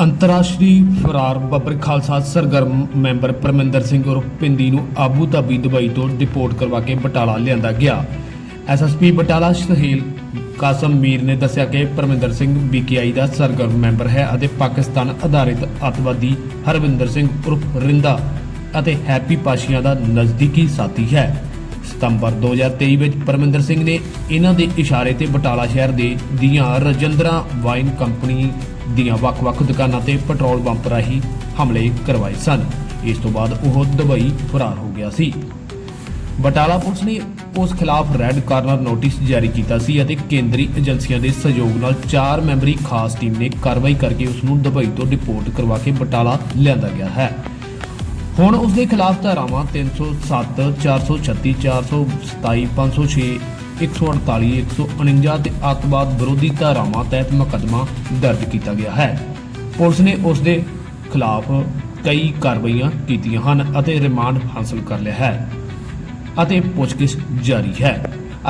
ਅੰਤਰਰਾਸ਼ਟਰੀ ਫਰਾਰ ਬੱਬਰ ਖਾਲਸਾ ਸਰਗਰਮ ਮੈਂਬਰ ਪਰਮਿੰਦਰ ਸਿੰਘ ਉਰਫ ਪਿੰਦੀ ਨੂੰ ਆਬੂ ਧਾਬੀ, ਦੁਬਈ ਤੋਂ ਡਿਪੋਰਟ ਕਰਵਾ ਕੇ ਬਟਾਲਾ ਲਿਆਂਦਾ ਗਿਆ। ਐਸਐਸਪੀ ਬਟਾਲਾ ਸੁਹੇਲ ਕਾਸਮ ਮੀਰ ਨੇ ਦੱਸਿਆ ਕਿ ਪਰਮਿੰਦਰ ਸਿੰਘ ਬੀਕੇਆਈ ਦਾ ਸਰਗਰਮ ਮੈਂਬਰ ਹੈ ਅਤੇ ਪਾਕਿਸਤਾਨ ਆਧਾਰਿਤ ਅੱਤਵਾਦੀ ਹਰਵਿੰਦਰ ਸਿੰਘ ਉਰਫ ਰਿੰਦਾ ਅਤੇ ਹੈਪੀ ਪਾਸ਼ੀਆਂ ਦਾ ਨਜ਼ਦੀਕੀ ਸਾਥੀ ਹੈ। ਸਤੰਬਰ 2023 ਵਿੱਚ ਪਰਮਿੰਦਰ ਸਿੰਘ ਨੇ ਇਹਨਾਂ ਦੇ ਇਸ਼ਾਰੇ ਤੇ ਬਟਾਲਾ ਸ਼ਹਿਰ ਦੇ ਦੀਆਂ ਰਜਿੰਦਰਾ ਵਾਈਨ ਕੰਪਨੀ ਦੀਆਂ ਵੱਖ-ਵੱਖ ਦੁਕਾਨਾਂ ਤੇ ਪੈਟਰੋਲ ਪੰਪ ਰਾਹੀਂ ਹਮਲੇ ਕਰਵਾਏ ਸਨ। ਇਸ ਤੋਂ ਬਾਅਦ ਉਹ ਦੁਬਈ ਫਰਾਰ ਹੋ ਗਿਆ ਸੀ। ਬਟਾਲਾ ਪੁਲਿਸ ਨੇ ਉਸ ਖਿਲਾਫ ਰੈੱਡ ਕਾਰਨਰ ਨੋਟਿਸ ਜਾਰੀ ਕੀਤਾ ਸੀ ਅਤੇ ਕੇਂਦਰੀ ਏਜੰਸੀਆਂ ਦੇ ਸਹਿਯੋਗ ਨਾਲ 4 ਮੈਂਬਰੀ ਖਾਸ ਟੀਮ ਨੇ ਕਾਰਵਾਈ ਕਰਕੇ ਉਸ ਨੂੰ ਦੁਬਈ ਤੋਂ ਡਿਪੋਰਟ ਕਰਵਾ ਕੇ ਬਟਾਲਾ ਲਿਆਂਦਾ ਗਿਆ ਹੈ। ਹੁਣ ਉਸ ਦੇ ਖਿਲਾਫ ਧਾਰਾਵਾਂ 307 436 427 506 148 149 ਤੇ ਅੱਤਵਾਦ ਵਿਰੋਧੀ ਧਾਰਾਵਾਂ ਤਹਿਤ ਮੁਕੱਦਮਾ ਦਰਜ ਕੀਤਾ ਗਿਆ ਹੈ। ਪੁਲਿਸ ਨੇ ਉਸ ਦੇ ਖਿਲਾਫ ਕਈ ਕਾਰਵਾਈਆਂ ਕੀਤੀਆਂ ਹਨ ਅਤੇ ਰਿਮਾਂਡ ਹਾਸਲ ਕਰ ਲਿਆ ਹੈ ਅਤੇ ਪੁੱਛਗਿੱਛ ਜਾਰੀ ਹੈ।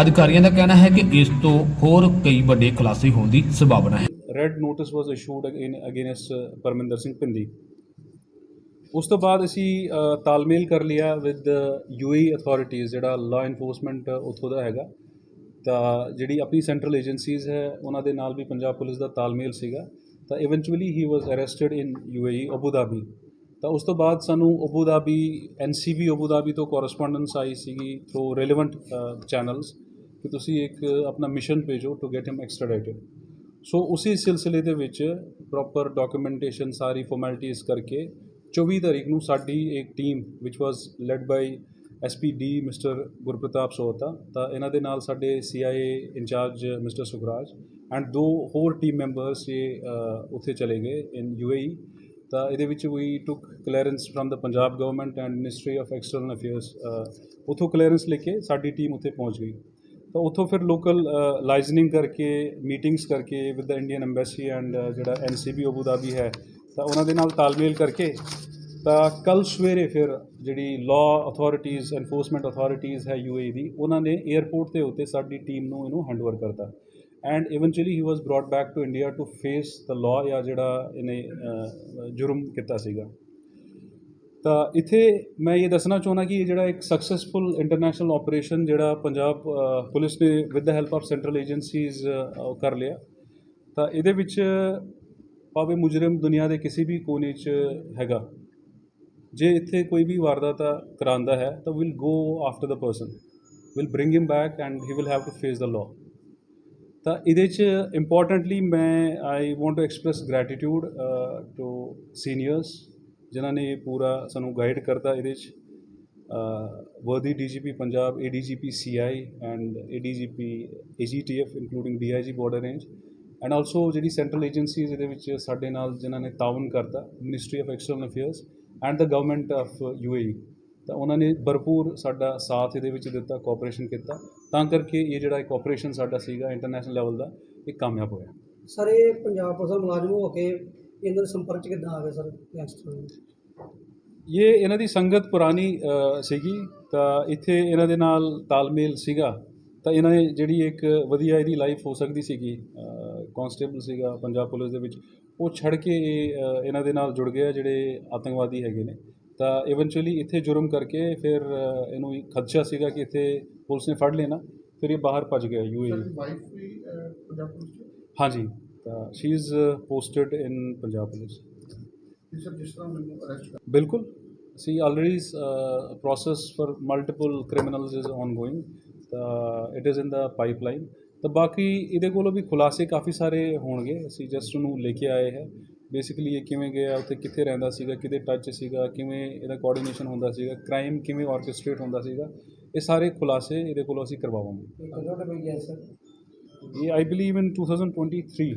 ਅਧਿਕਾਰੀਆਂ ਦਾ ਕਹਿਣਾ ਹੈ ਕਿ ਇਸ ਤੋਂ ਹੋਰ ਕਈ ਵੱਡੇ ਖੁਲਾਸੇ ਹੋਣ ਦੀ ਸੰਭਾਵਨਾ ਹੈ। Red notice was issued against Parminder Singh Pindi ਉਸ ਤੋਂ ਬਾਅਦ ਅਸੀਂ ਤਾਲਮੇਲ ਕਰ ਲਿਆ ਵਿਦ ਯੂਏਈ ਅਥਾਰਟੀਆਂ ਜਿਹੜਾ ਲਾ ਇਨਫੋਰਸਮੈਂਟ ਉੱਥੋਂ ਦਾ ਹੈਗਾ। ਤਾਂ ਜਿਹੜੀ ਆਪਣੀ ਸੈਂਟਰਲ ਏਜੰਸੀਜ਼ ਹੈ, ਉਹਨਾਂ ਦੇ ਨਾਲ ਵੀ ਪੰਜਾਬ ਪੁਲਿਸ ਦਾ ਤਾਲਮੇਲ ਸੀਗਾ। ਤਾਂ eventually he was arrested in UAE Abu Dhabi ਤਾਂ ਉਸ ਤੋਂ ਬਾਅਦ ਸਾਨੂੰ Abu Dhabi NCB Abu Dhabi ਤੋਂ ਕੋਰਸਪੋਂਡੈਂਸ ਆਈ ਸੀਗੀ ਥਰੂ ਰੈਲੇਵੈਂਟ ਚੈਨਲਸ ਕਿ ਤੁਸੀਂ ਇੱਕ ਆਪਣਾ ਮਿਸ਼ਨ ਭੇਜੋ to get him extradited so ਉਸੇ ਸਿਲਸਿਲੇ ਦੇ ਵਿੱਚ ਪ੍ਰੋਪਰ ਡਾਕੂਮੈਂਟੇਸ਼ਨ ਸਾਰੀ ਫਾਰਮੈਲਿਟੀਜ਼ ਕਰਕੇ 24 ਤਾਰੀਖ ਨੂੰ ਸਾਡੀ ਇੱਕ team which was led by SPD mister Gurpratap Sohta, ਤਾਂ ਇਹਨਾਂ ਦੇ ਨਾਲ ਸਾਡੇ CIA in-charge mister Sukhraj and ਦੋ ਹੋਰ ਟੀਮ ਮੈਂਬਰਸ ਇਹ ਉੱਥੇ ਚਲੇ ਗਏ ਇਨ ਯੂਏਈ ਤਾਂ ਇਹਦੇ ਵਿੱਚ ਵੀ took clearance from the Punjab government and ministry of external affairs ਉੱਥੋਂ ਕਲੀਅਰੈਂਸ ਲੈ ਕੇ ਸਾਡੀ ਟੀਮ ਉੱਥੇ ਪਹੁੰਚ ਗਈ। ਤਾਂ ਉੱਥੋਂ ਫਿਰ ਲੋਕਲ ਲਾਈਜ਼ਨਿੰਗ ਕਰਕੇ ਮੀਟਿੰਗਸ ਕਰਕੇ with the Indian embassy and ਜਿਹੜਾ ਐਨਸੀਬੀ ਅਬੂ ਧਾਬੀ ਹੈ, ਤਾਂ ਉਹਨਾਂ ਦੇ ਨਾਲ ਤਾਲਮੇਲ ਕਰਕੇ ਤਾਂ ਕੱਲ ਸਵੇਰੇ ਫਿਰ ਜਿਹੜੀ ਲਾਅ ਅਥਾਰਟੀਆਂ ਐਨਫੋਰਸਮੈਂਟ ਅਥਾਰਟੀਜ਼ ਹੈ ਯੂਏਈ ਦੀ, ਉਹਨਾਂ ਨੇ 에ਅਰਪੋਰਟ ਦੇ ਉੱਤੇ ਸਾਡੀ ਟੀਮ ਨੂੰ ਇਹਨੂੰ ਹੈਂਡਓਵਰ ਕਰਤਾ। And eventually he was brought back to India to face the law ਜਾਂ ਜਿਹੜਾ ਇਹਨੇ ਜੁਰਮ ਕੀਤਾ ਸੀਗਾ। ਤਾਂ ਇੱਥੇ ਮੈਂ ਇਹ ਦੱਸਣਾ ਚਾਹੁੰਦਾ ਕਿ ਇਹ ਜਿਹੜਾ ਇੱਕ ਸਕਸੈਸਫੁਲ ਇੰਟਰਨੈਸ਼ਨਲ ਆਪਰੇਸ਼ਨ ਜਿਹੜਾ ਪੰਜਾਬ ਪੁਲਿਸ ਨੇ with the help of central agencies ਕਰ ਲਿਆ। ਤਾਂ ਇਹਦੇ ਵਿੱਚ ਭਾਵੇਂ ਮੁਜਰਮ ਦੁਨੀਆ ਦੇ ਕਿਸੇ ਵੀ ਕੋਨੇ 'ਚ ਹੈਗਾ ਜੇ ਇੱਥੇ ਕੋਈ ਵੀ ਵਾਰਦਾਤ ਕਰਾਉਂਦਾ ਹੈ, ਤਾਂ will go after the person will bring him back and he will have to face the law ਤਾਂ ਇਹਦੇ 'ਚ ਇੰਪੋਰਟੈਂਟਲੀ ਮੈਂ I want to express gratitude to seniors ਜਿਨ੍ਹਾਂ ਨੇ ਪੂਰਾ ਸਾਨੂੰ ਗਾਈਡ ਕਰਤਾ ਇਹਦੇ 'ਚ। ਵਰਦੀ DGP Punjab ADGP CI and ADGP AGTF including DIG border range and also ਜਿਹੜੀ ਸੈਂਟਰਲ ਏਜੰਸੀਜ਼ ਇਹਦੇ ਵਿੱਚ ਸਾਡੇ ਨਾਲ ਜਿਨ੍ਹਾਂ ਨੇ ਤਾਉਨ ਕਰਤਾ ministry of external affairs and the government of UAE ਤਾਂ ਉਹਨਾਂ ਨੇ ਭਰਪੂਰ ਸਾਡਾ ਸਾਥ ਇਹਦੇ ਵਿੱਚ ਦਿੱਤਾ ਕੋਆਪਰੇਸ਼ਨ ਕੀਤਾ। ਤਾਂ ਕਰਕੇ ਇਹ ਜਿਹੜਾ ਇੱਕ ਆਪਰੇਸ਼ਨ ਸਾਡਾ ਸੀਗਾ ਇੰਟਰਨੈਸ਼ਨਲ ਲੈਵਲ ਦਾ ਇਹ ਕਾਮਯਾਬ ਹੋਇਆ। ਸਰ ਇਹ ਪੰਜਾਬ ਪੁਲਿਸ ਦਾ ਮੁਲਾਜ਼ਮ ਹੋ ਕੇ ਇਹਨਾਂ ਦੇ ਸੰਪਰਕ ਚ ਕਿੱਦਾਂ ਆ ਗਏ ਸਰ ਗੈਂਗਸਟਰ ਇਹ ਇਹਨਾਂ ਦੀ ਸੰਗਤ ਪੁਰਾਣੀ ਸੀਗੀ। ਤਾਂ ਇੱਥੇ ਇਹਨਾਂ ਦੇ ਨਾਲ ਤਾਲਮੇਲ ਸੀਗਾ। ਤਾਂ ਇਹਨਾਂ ਨੇ ਜਿਹੜੀ ਇੱਕ ਵਧੀਆ ਇਹਦੀ ਲਾਈਫ ਹੋ ਸਕਦੀ ਸੀਗੀ। ਕਨਸਟੇਬਲ ਸੀਗਾ ਪੰਜਾਬ ਪੁਲਿਸ ਦੇ ਵਿੱਚ। ਉਹ ਛੱਡ ਕੇ ਇਹ ਇਹਨਾਂ ਦੇ ਨਾਲ ਜੁੜ ਗਿਆ ਜਿਹੜੇ ਆਤੰਕਵਾਦੀ ਹੈਗੇ ਨੇ। ਤਾਂ ਇਵੈਂਚੁਅਲੀ ਇੱਥੇ ਜੁਰਮ ਕਰਕੇ ਫਿਰ ਇਹਨੂੰ ਇੱਕ ਖਦਸ਼ਾ ਸੀਗਾ ਕਿ ਇੱਥੇ ਪੁਲਿਸ ਨੇ ਫੜ ਲੈਣਾ ਫਿਰ ਇਹ ਬਾਹਰ ਭੱਜ ਗਿਆ ਚ? ਹਾਂਜੀ ਤਾਂ she is posted in Punjab police. ਜਿਸ ਜਿਸ ਤਰ੍ਹਾਂ ਮੈਨੂੰ ਅਰੈਸਟ ਕਰ ਬਿਲਕੁਲ। ਸੀ already process for multiple criminals is ongoing ਤਾਂ it is in the pipeline ਤਾਂ ਬਾਕੀ ਇਹਦੇ ਕੋਲੋਂ ਵੀ ਖੁਲਾਸੇ ਕਾਫੀ ਸਾਰੇ ਹੋਣਗੇ। ਅਸੀਂ ਜਸਟ ਉਹਨੂੰ ਲੈ ਕੇ ਆਏ ਹੈ। ਬੇਸਿਕਲੀ ਇਹ ਕਿਵੇਂ ਗਿਆ ਉੱਥੇ ਕਿੱਥੇ ਰਹਿੰਦਾ ਸੀਗਾ ਕਿਹਦੇ ਟੱਚ ਸੀਗਾ ਕਿਵੇਂ ਇਹਦਾ ਕੋਆਰਡੀਨੇਸ਼ਨ ਹੁੰਦਾ ਸੀਗਾ ਕ੍ਰਾਈਮ ਕਿਵੇਂ ਆਰਕੈਸਟ੍ਰੇਟ ਹੁੰਦਾ ਸੀਗਾ ਇਹ ਸਾਰੇ ਖੁਲਾਸੇ ਇਹਦੇ ਕੋਲੋਂ ਅਸੀਂ ਕਰਵਾਵਾਂਗੇ। ਕਦੋਂ ਤੱਕ ਗਿਆ ਸਰ ਇਹ ਆਈ ਬਲੀਵ ਇਨ 2023